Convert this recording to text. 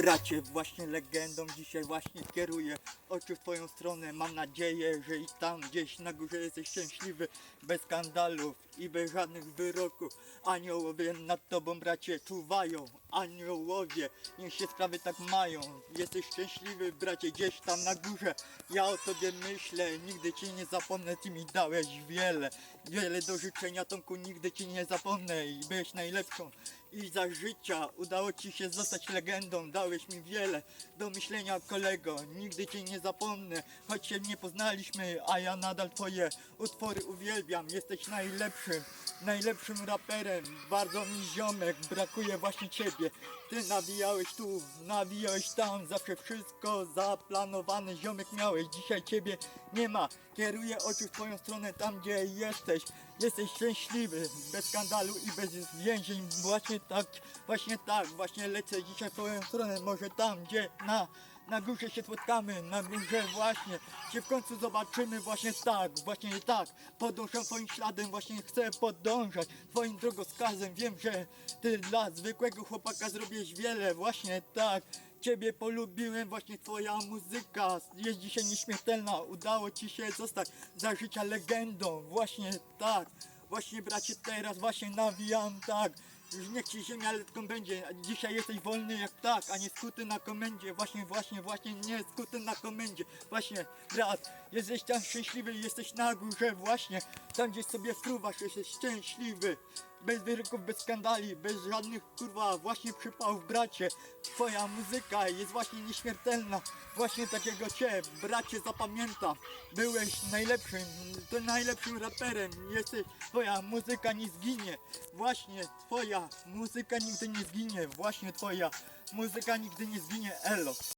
Bracie, właśnie legendą dzisiaj właśnie kieruję oczy w twoją stronę. Mam nadzieję, że i tam gdzieś na górze jesteś szczęśliwy, bez skandalów i bez żadnych wyroków. Aniołowie nad tobą, bracie, czuwają. Aniołowie, niech się sprawy tak mają. Jesteś szczęśliwy, bracie, gdzieś tam na górze. Ja o tobie myślę, nigdy cię nie zapomnę, ty mi dałeś wiele. Wiele do życzenia, Tomku, nigdy ci nie zapomnę i byłeś najlepszą. I za życia. Udało ci się zostać legendą, dałeś mi wiele do myślenia kolego, nigdy cię nie zapomnę, choć się nie poznaliśmy, a ja nadal twoje utwory uwielbiam, jesteś najlepszym, najlepszym raperem, bardzo mi ziomek, brakuje właśnie ciebie, ty nawijałeś tu, nawijałeś tam, zawsze wszystko zaplanowane, ziomek miałeś, dzisiaj ciebie nie ma, kieruję oczy w twoją stronę tam gdzie jesteś, jesteś szczęśliwy, bez skandalu i bez więzień, właśnie tak, właśnie tak, właśnie lecę dzisiaj w twoją stronę, może tam gdzie na, na górze się spotkamy, na górze właśnie się w końcu zobaczymy, właśnie tak, właśnie tak, podążam twoim śladem, właśnie chcę podążać. Twoim drogowskazem, wiem, że ty dla zwykłego chłopaka zrobiłeś wiele, właśnie tak, Ciebie polubiłem, właśnie twoja muzyka. Jest dzisiaj nieśmiertelna, udało ci się zostać za życia legendą, właśnie tak, właśnie bracie teraz właśnie nawijam tak, już niech ci ziemia letką będzie, dzisiaj jesteś wolny jak ptak, a nie skuty na komendzie, właśnie, właśnie, właśnie nie skuty na komendzie, właśnie brat, jesteś tam szczęśliwy, jesteś na górze właśnie, tam gdzie sobie fruwasz, jesteś szczęśliwy, bez wyroków, bez skandali, bez żadnych kurwa właśnie przypałów bracie, twoja muzyka jest właśnie nieśmiertelna, właśnie takiego cię bracie zapamiętam, byłeś najlepszym, to najlepszym raperem, jesteś, twoja muzyka nie zginie, właśnie twoja muzyka nigdy nie zginie, właśnie twoja muzyka nigdy nie zginie, elo.